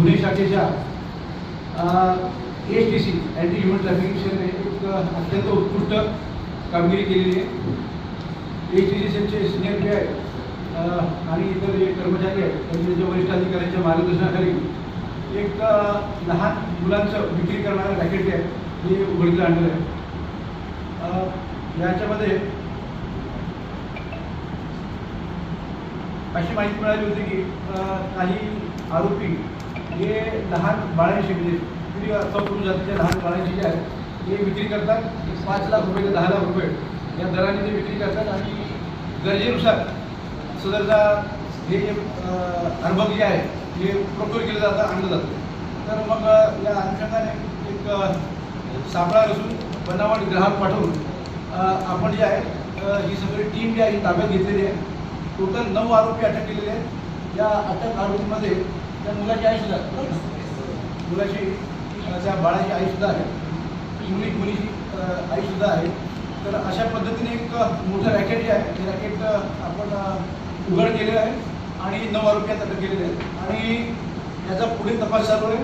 गुन्हे शाखेच्या H T C anti human ट्रॅफिकिंगने एक अत्यंत उत्कृष्ट कामगिरी केलेली आहे. एच टी सी सेलचे सिनियर जे आहेत आणि इतर जे कर्मचारी आहेत त्यांच्या वरिष्ठ अधिकाऱ्यांच्या मार्गदर्शनाखाली एक लहान मुलांचं विक्री करणारं रॅकेट आहे हे उघडकीला आणलेलं आहे. याच्यामध्ये अशी माहिती मिळाली होती की काही आरोपी हे लहान बाळांशी म्हणजे किती सौकुटुंब जातीच्या लहान बाळांशी जे आहेत हे विक्री करतात. पाच लाख रुपये ते दहा लाख रुपये या दराने ते विक्री करतात आणि गरजेनुसार सदरचा हे जे अर्भक जे आहे हे प्रोक्युअर केलं जातं आणलं जातं. तर मग या अनुषंगाने एक सापळा रचून बनावट ग्राहक पाठवून आपण जे आहे ही सगळी टीम जी आहे ही ताब्यात घेतलेली आहे. टोटल नऊ आरोपी अटक केलेले आहेत. या अटक आरोपीमध्ये त्या मुलाची आई सुद्धा. मुलाची त्या बाळाची आई सुद्धा आहे. मुली मुलीची आई सुद्धा आहे. तर अशा पद्धतीने एक मोठं रॅकेट जे आहे. ते रॅकेट आपण उघड केलेलं आहे आणि नऊ आरोपी अटक केलेले आहे आणि याचा पुढे तपास चालू आहे.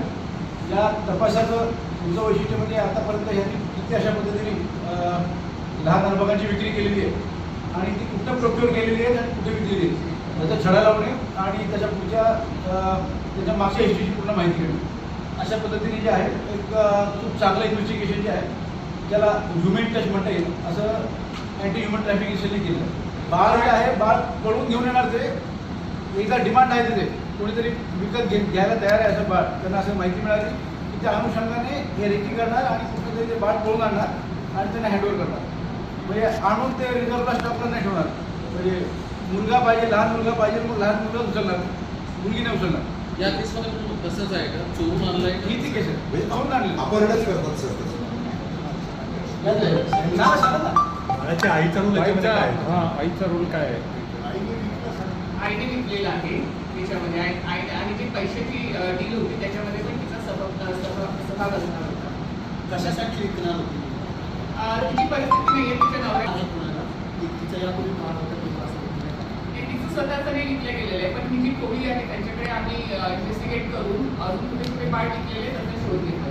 या तपासाचं तुमचं वैशिष्ट्य म्हणजे आतापर्यंत ह्याची किती अशा पद्धतीने लहान अनुभवांची विक्री केलेली आहे. आणि ती कुठं प्रोक्युअर केलेली आहे आणि कुठे विकलेली आहे? त्याचा छडा लावणे आणि त्याच्या पुढच्या त्याच्या मागच्या हिस्ट्रीची पूर्ण माहिती घेणे अशा पद्धतीने जे आहे एक खूप चांगलं इन्व्हेस्टिगेशन जे आहे ज्याला ह्युमन टच म्हणता येईल असं अँटी ह्युमन ट्रॅफिकेशनने केलं. बाळ जे आहे बाळ पळून घेऊन येणार ते. एकदा डिमांड आहे तिथे. कोणीतरी विकत घे घ्यायला तयार आहे असं बाळ. त्यांना असं माहिती मिळाली की त्या अनुषंगाने हे रेकी करणार आणि कुठेतरी ते बाळ पळून आणणार आणि त्यांना हँडओव्हर करणार. म्हणजे आणून ते रिझर्वला स्टॉकला नाही ठेवणार. म्हणजे मुलगा पाहिजे लहान मुलगा पाहिजे मग लहान मुलगा उचलणार मुलगी नाही उचलणार. या केसमध्ये पण तसंच आहे का? चोरून आणलंय का? ही ती केस आहे म्हणजे पळून आणली अपहरणच करतात सर. तसं. नाव सांगा ना. बाळाच्या आईचा रोल याच्यामध्ये काय आहे? हा आईचा रोल काय आहे? आयडी विकलेला आहे त्याच्यामध्ये आणि आणि- आणि जी पैशाची डील होती त्याच्यामध्ये पण तिचा सहभाग सहभाग सहभाग असणार होता. कशासाठी विकणार होती? अं, तिची परिस्थिती नाही आहे तिच्या नवऱ्या आहे कोणाला ति- तिचा यापूर्वी महाराष्ट्र केला असं ते तिचं स्वतःचं नाही विकलं गेलेलं आहे पण ही जी टोळी आहे त्यांच्याकडे आम्ही इन्व्हेस्टिगेट करून अजून कुठे कुठे पार्ट घेतलेले त्याचा शोध घेतला.